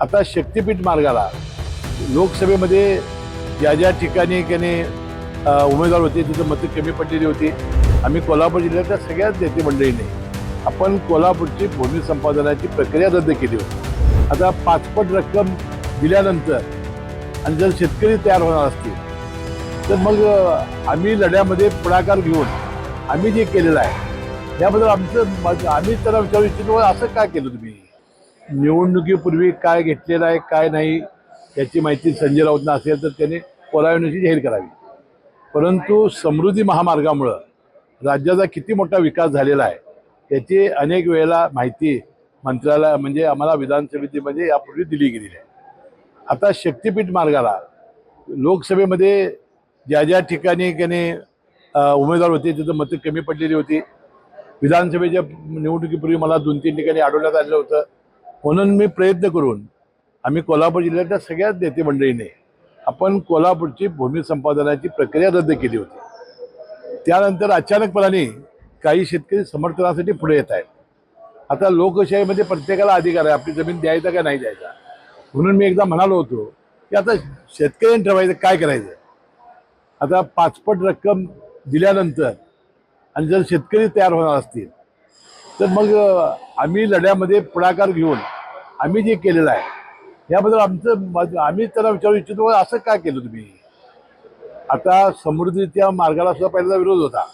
आता शक्तीपीठ मार्गाला लोकसभेमध्ये ज्या ज्या ठिकाणी त्याने उमेदवार होते तिथं मतं कमी पडलेली होती. आम्ही कोल्हापूर जिल्ह्यातल्या सगळ्याच नेते मंडळीने आपण कोल्हापूरची भूमी संपादनाची प्रक्रिया रद्द केली होती. आता पाचपट रक्कम दिल्यानंतर आणि जर शेतकरी तयार होणार असतील तर मग आम्ही लढ्यामध्ये पुढाकार घेऊन आम्ही जे केलेलं आहे याबद्दल आमचं आम्ही त्यांना विचारू इच्छितो असं काय केलं तुम्ही? निवडणुकीपूर्वी काय घेतलेलं आहे काय नाही याची माहिती संजय राऊतना असेल तर त्याने कोलाविनशी जाहीर करावी. परंतु समृद्धी महामार्गामुळं राज्याचा किती मोठा विकास झालेला आहे त्याची अनेक वेळेला माहिती मंत्रालय म्हणजे आम्हाला विधानसभेमध्ये म्हणजे यापूर्वी दिली गेलेली आहे. आता शक्तीपीठ मार्गाला लोकसभेमध्ये ज्या ज्या ठिकाणी त्याने उमेदवार होते तिथं मतं कमी पडलेली होती. विधानसभेच्या निवडणुकीपूर्वी मला दोन तीन ठिकाणी अडवण्यात आलेलं होतं. म्हणून मी प्रयत्न करून आम्ही कोल्हापूर जिल्ह्याच्या सगळ्याच नेते मंडळीने आपण कोल्हापूरची भूमी संपादनाची प्रक्रिया रद्द केली होती. त्यानंतर अचानकपणाने काही शेतकरी समर्थनासाठी पुढे येत आहेत. आता लोकशाहीमध्ये प्रत्येकाला अधिकार आहे आपली जमीन द्यायचा का नाही द्यायचा? म्हणून मी एकदा म्हणालो होतो की आता शेतकऱ्यांनी ठरवायचं काय करायचं? आता पाचपट रक्कम दिल्यानंतर आणि जर शेतकरी तयार होणार असतील तर मग आम्ही लढ्यामध्ये पुढाकार घेऊन आम्ही जे केलेलं आहे याबद्दल आमचं आम्ही त्याला विचारू इच्छितो असं काय केलं तुम्ही? आता समृद्धीच्या मार्गाला सुद्धा पहिल्यांदा विरोध होता.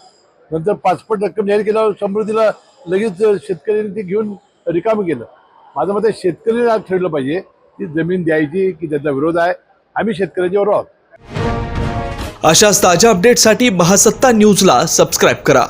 नंतर पाचपट रक्कम जाहीर केल्यावर समृद्धीला लगेच शेतकऱ्यांनी ते घेऊन रिकामं केलं. माझं मत शेतकरी आज ठरलं पाहिजे की जमीन द्यायची की त्याचा विरोध आहे. आम्ही शेतकऱ्याच्या बरोबर आहोत. अशाच ताज्या अपडेटसाठी महासत्ता न्यूजला सबस्क्राईब करा.